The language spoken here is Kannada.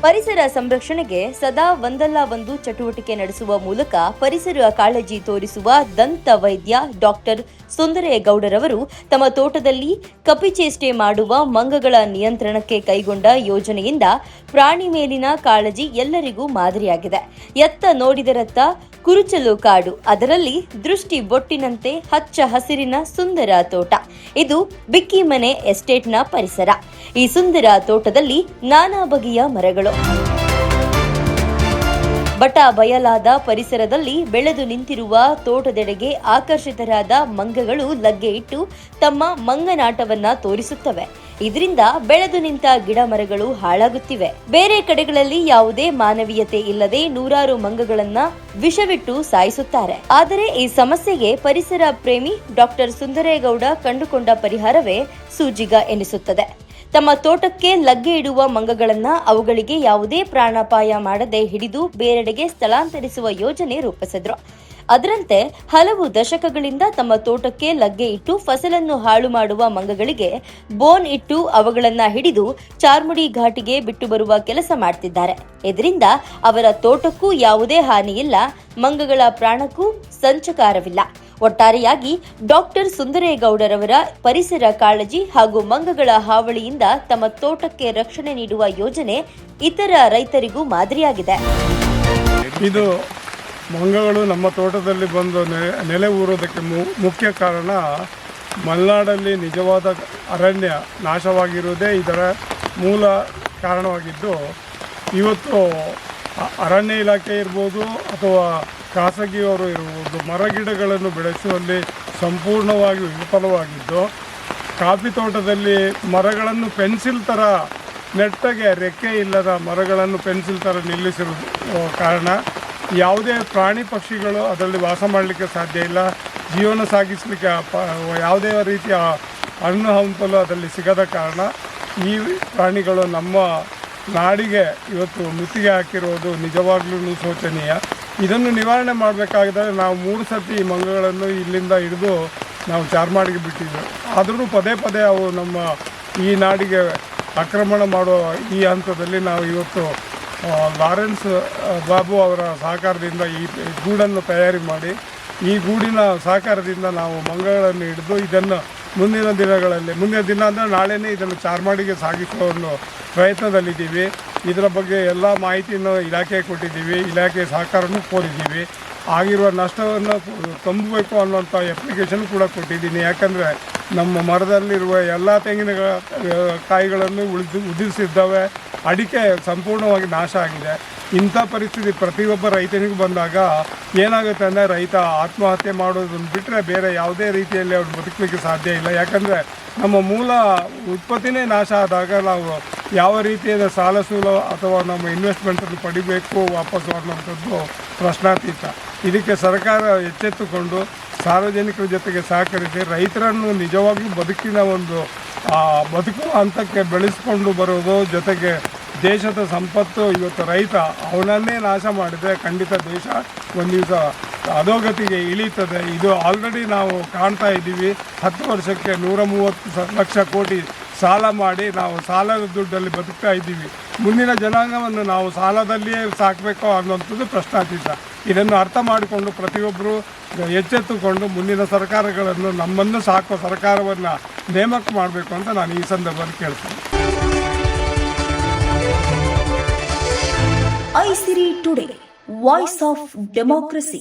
ಪರಿಸರ ಸಂರಕ್ಷಣೆಗೆ ಸದಾ ಒಂದಲ್ಲ ಒಂದು ಚಟುವಟಿಕೆ ನಡೆಸುವ ಮೂಲಕ ಪರಿಸರ ಕಾಳಜಿ ತೋರಿಸುವ ದಂತ ವೈದ್ಯ ಡಾಕ್ಟರ್ ಸುಂದರೇಗೌಡರವರು ತಮ್ಮ ತೋಟದಲ್ಲಿ ಕಪಿಚೇಷ್ಟೆ ಮಾಡುವ ಮಂಗಗಳ ನಿಯಂತ್ರಣಕ್ಕೆ ಕೈಗೊಂಡ ಯೋಜನೆಯಿಂದ ಪ್ರಾಣಿ ಮೇಲಿನ ಕಾಳಜಿ ಎಲ್ಲರಿಗೂ ಮಾದರಿಯಾಗಿದೆ. ಎತ್ತ ನೋಡಿದರತ್ತ ಕುರುಚಲು ಕಾಡು. ಅದರಲ್ಲಿ ದೃಷ್ಟಿ ಬೊಟ್ಟಿನಂತೆ ಹಚ್ಚ ಹಸಿರಿನ ಸುಂದರ ತೋಟ. ಇದು ಬಿಕ್ಕಿ ಮನೆ ಎಸ್ಟೇಟ್ನ ಪರಿಸರ. ಈ ಸುಂದರ ತೋಟದಲ್ಲಿ ನಾನಾ ಬಗೆಯ ಮರಗಳು. ಬಟ ಬಯಲಾದ ಪರಿಸರದಲ್ಲಿ ಬೆಳೆದು ನಿಂತಿರುವ ತೋಟದೆಡೆಗೆ ಆಕರ್ಷಿತರಾದ ಮಂಗಗಳು ಲಗ್ಗೆ ಇಟ್ಟು ತಮ್ಮ ಮಂಗನಾಟವನ್ನ ತೋರಿಸುತ್ತವೆ. ಇದರಿಂದ ಬೆಳೆದು ನಿಂತ ಗಿಡ ಮರಗಳು ಹಾಳಾಗುತ್ತಿವೆ. ಬೇರೆ ಕಡೆಗಳಲ್ಲಿ ಯಾವುದೇ ಮಾನವೀಯತೆ ಇಲ್ಲದೆ ನೂರಾರು ಮಂಗಗಳನ್ನ ವಿಷವಿಟ್ಟು ಸಾಯಿಸುತ್ತಾರೆ. ಆದರೆ ಈ ಸಮಸ್ಯೆಗೆ ಪರಿಸರ ಪ್ರೇಮಿ ಡಾಕ್ಟರ್ ಸುಂದರೇಗೌಡ ಕಂಡುಕೊಂಡ ಪರಿಹಾರವೇ ಸೂಜಿಗ ಎನಿಸುತ್ತದೆ. ತಮ್ಮ ತೋಟಕ್ಕೆ ಲಗ್ಗೆ ಇಡುವ ಮಂಗಗಳನ್ನ ಅವುಗಳಿಗೆ ಯಾವುದೇ ಪ್ರಾಣಾಪಾಯ ಮಾಡದೆ ಹಿಡಿದು ಬೇರೆಡೆಗೆ ಸ್ಥಳಾಂತರಿಸುವ ಯೋಜನೆ ರೂಪಿಸಿದ್ರು. ಅದರಂತೆ ಹಲವು ದಶಕಗಳಿಂದ ತಮ್ಮ ತೋಟಕ್ಕೆ ಲಗ್ಗೆ ಇಟ್ಟು ಫಸಲನ್ನು ಹಾಳು ಮಾಡುವ ಮಂಗಗಳಿಗೆ ಬೋನ್ ಇಟ್ಟು ಅವುಗಳನ್ನ ಹಿಡಿದು ಚಾರ್ಮುಡಿ ಘಾಟಿಗೆ ಬಿಟ್ಟು ಬರುವ ಕೆಲಸ ಮಾಡ್ತಿದ್ದಾರೆ. ಇದರಿಂದ ಅವರ ತೋಟಕ್ಕೂ ಯಾವುದೇ ಹಾನಿಯಿಲ್ಲ, ಮಂಗಗಳ ಪ್ರಾಣಕ್ಕೂ ಸಂಚಕಾರವಿಲ್ಲ. ಒಟ್ಟಾರೆಯಾಗಿ ಡಾಕ್ಟರ್ ಸುಂದರೇಗೌಡರವರ ಪರಿಸರ ಕಾಳಜಿ ಹಾಗೂ ಮಂಗಗಳ ಹಾವಳಿಯಿಂದ ತಮ್ಮ ತೋಟಕ್ಕೆ ರಕ್ಷಣೆ ನೀಡುವ ಯೋಜನೆ ಇತರ ರೈತರಿಗೂ ಮಾದರಿಯಾಗಿದೆ. ಇದು ಮಂಗಗಳು ನಮ್ಮ ತೋಟದಲ್ಲಿ ಬಂದು ನೆ- ನೆಲೆ ಊರೋದಕ್ಕೆ ಮುಖ್ಯ ಕಾರಣ ಮಲೆನಾಡಲ್ಲಿ ನಿಜವಾದ ಅರಣ್ಯ ನಾಶವಾಗಿರುವುದೇ ಇದರ ಮೂಲ ಕಾರಣವಾಗಿದ್ದು, ಇವತ್ತು ಅರಣ್ಯ ಇಲಾಖೆ ಇರ್ಬೋದು ಅಥವಾ ಖಾಸಗಿಯವರು ಇರ್ಬೋದು ಮರಗಿಡಗಳನ್ನು ಬೆಳೆಸುವಲ್ಲಿ ಸಂಪೂರ್ಣವಾಗಿ ವಿಫಲವಾಗಿದ್ದು, ಕಾಫಿ ತೋಟದಲ್ಲಿ ಮರಗಳನ್ನು ಪೆನ್ಸಿಲ್ ಥರ ನೆಟ್ಟಗೆ ರೆಕ್ಕೆ ಇಲ್ಲದ ಮರಗಳನ್ನು ಪೆನ್ಸಿಲ್ ಥರ ನಿಲ್ಲಿಸಿರುವ ಕಾರಣ. ಯಾವುದೇ ಪ್ರಾಣಿ ಪಕ್ಷಿಗಳು ಅದರಲ್ಲಿ ವಾಸ ಮಾಡಲಿಕ್ಕೆ ಸಾಧ್ಯ ಇಲ್ಲ. ಜೀವನ ಸಾಗಿಸಲಿಕ್ಕೆ ಯಾವುದೇ ರೀತಿಯ ಹಣ್ಣು ಹಂಪಲು ಅದರಲ್ಲಿ ಸಿಗದ ಕಾರಣ ಈ ಪ್ರಾಣಿಗಳು ನಮ್ಮ ನಾಡಿಗೆ ಇವತ್ತು ಮುತ್ತಿಗೆ ಹಾಕಿರುವುದು ನಿಜವಾಗ್ಲೂ ಶೋಚನೀಯ. ಇದನ್ನು ನಿವಾರಣೆ ಮಾಡಬೇಕಾಗಿದ್ದರೆ ನಾವು ಮೂರು ಸತಿ ಈ ಮಂಗಗಳನ್ನು ಇಲ್ಲಿಂದ ಹಿಡಿದು ನಾವು ಚಾರ್ಮಾಡಿಗೆ ಬಿಟ್ಟಿದ್ದೆವು ಆದರೂ ಪದೇ ಪದೇ ಅವು ನಮ್ಮ ಈ ನಾಡಿಗೆ ಆಕ್ರಮಣ ಮಾಡುವ ಈ ಹಂತದಲ್ಲಿ ನಾವು ಇವತ್ತು ಲಾರೆನ್ಸ್ ಬಾಬು ಅವರ ಸಹಕಾರದಿಂದ ಈ ಗೂಡನ್ನು ತಯಾರಿ ಮಾಡಿ, ಈ ಗೂಡಿನ ಸಹಕಾರದಿಂದ ನಾವು ಮಂಗಗಳನ್ನು ಹಿಡಿದು ಇದನ್ನು ಮುಂದಿನ ದಿನಗಳಲ್ಲಿ, ಮುಂದಿನ ದಿನ ಅಂದರೆ ನಾಳೆನೇ ಇದನ್ನು ಚಾರ್ಮಾಡಿಗೆ ಸಾಗಿಸುವ ಒಂದು ಪ್ರಯತ್ನದಲ್ಲಿದ್ದೀವಿ. ಇದರ ಬಗ್ಗೆ ಎಲ್ಲ ಮಾಹಿತಿಯನ್ನು ಇಲಾಖೆಗೆ ಕೊಟ್ಟಿದ್ದೀವಿ ಇಲಾಖೆ ಸಹಕಾರನೂ ಕೋರಿದ್ದೀವಿ. ಆಗಿರುವ ನಷ್ಟವನ್ನು ತುಂಬಬೇಕು ಅನ್ನುವಂಥ ಅಪ್ಲಿಕೇಶನ್ ಕೂಡ ಕೊಟ್ಟಿದ್ದೀನಿ. ಯಾಕಂದರೆ ನಮ್ಮ ಮರದಲ್ಲಿರುವ ಎಲ್ಲ ತೆಂಗಿನ ಕಾಯಿಗಳನ್ನು ಉಳಿದು ಉದುರಿಸಿದ್ದಾವೆ ಅಡಿಕೆ ಸಂಪೂರ್ಣವಾಗಿ ನಾಶ ಆಗಿದೆ. ಇಂಥ ಪರಿಸ್ಥಿತಿ ಪ್ರತಿಯೊಬ್ಬ ರೈತನಿಗೂ ಬಂದಾಗ ಏನಾಗುತ್ತೆ ಅಂದರೆ ರೈತ ಆತ್ಮಹತ್ಯೆ ಮಾಡೋದನ್ನು ಬಿಟ್ಟರೆ ಬೇರೆ ಯಾವುದೇ ರೀತಿಯಲ್ಲಿ ಅವ್ರು ಬದುಕಲಿಕ್ಕೆ ಸಾಧ್ಯ ಇಲ್ಲ. ಯಾಕಂದರೆ ನಮ್ಮ ಮೂಲ ಉತ್ಪತ್ತಿನೇ ನಾಶ ಆದಾಗ ನಾವು ಯಾವ ರೀತಿಯಾದ ಸಾಲ ಸೂಲ ಅಥವಾ ನಮ್ಮ ಇನ್ವೆಸ್ಟ್ಮೆಂಟನ್ನು ಪಡಿಬೇಕು ವಾಪಸ್ಸು ಅನ್ನೋಂಥದ್ದು ಪ್ರಶ್ನಾತೀತ. ಇದಕ್ಕೆ ಸರ್ಕಾರ ಎಚ್ಚೆತ್ತುಕೊಂಡು ಸಾರ್ವಜನಿಕರ ಜೊತೆಗೆ ಸಹಕರಿಸಿ ರೈತರನ್ನು ನಿಜವಾಗಿಯೂ ಬದುಕಿನ ಒಂದು ಬದುಕುವ ಹಂತಕ್ಕೆ ಬೆಳೆಸ್ಕೊಂಡು ಬರೋದು ಜೊತೆಗೆ ದೇಶದ ಸಂಪತ್ತು, ಇವತ್ತು ರೈತ ಅವನನ್ನೇ ನಾಶ ಮಾಡಿದರೆ ಖಂಡಿತ ದೇಶ ಒಂದು ದಿವಸ ಅಧೋಗತಿಗೆ ಇಳೀತದೆ ಇದು ಆಲ್ರೆಡಿ ನಾವು ಕಾಣ್ತಾ ಇದ್ದೀವಿ. ಹತ್ತು ವರ್ಷಕ್ಕೆ ನೂರ ಮೂವತ್ತು ಲಕ್ಷ ಕೋಟಿ ಸಾಲ ಮಾಡಿ ನಾವು ಸಾಲದ ದುಡ್ಡಲ್ಲಿ ಬದುಕ್ತಾ ಇದ್ದೀವಿ. ಮುಂದಿನ ಜನಾಂಗವನ್ನು ನಾವು ಸಾಲದಲ್ಲಿಯೇ ಸಾಕಬೇಕು ಅನ್ನುವಂಥದ್ದು ಪ್ರಶ್ನಾತೀತ. ಇದನ್ನು ಅರ್ಥ ಮಾಡಿಕೊಂಡು ಪ್ರತಿಯೊಬ್ಬರು ಎಚ್ಚೆತ್ತುಕೊಂಡು ಮುಂದಿನ ಸರ್ಕಾರಗಳನ್ನು ನಮ್ಮನ್ನು ಸಾಕುವ ಸರ್ಕಾರವನ್ನು ನೇಮಕ ಮಾಡಬೇಕು ಅಂತ ನಾನು ಈ ಸಂದರ್ಭದಲ್ಲಿ ಕೇಳ್ತೀನಿ. Aisiri today voice of democracy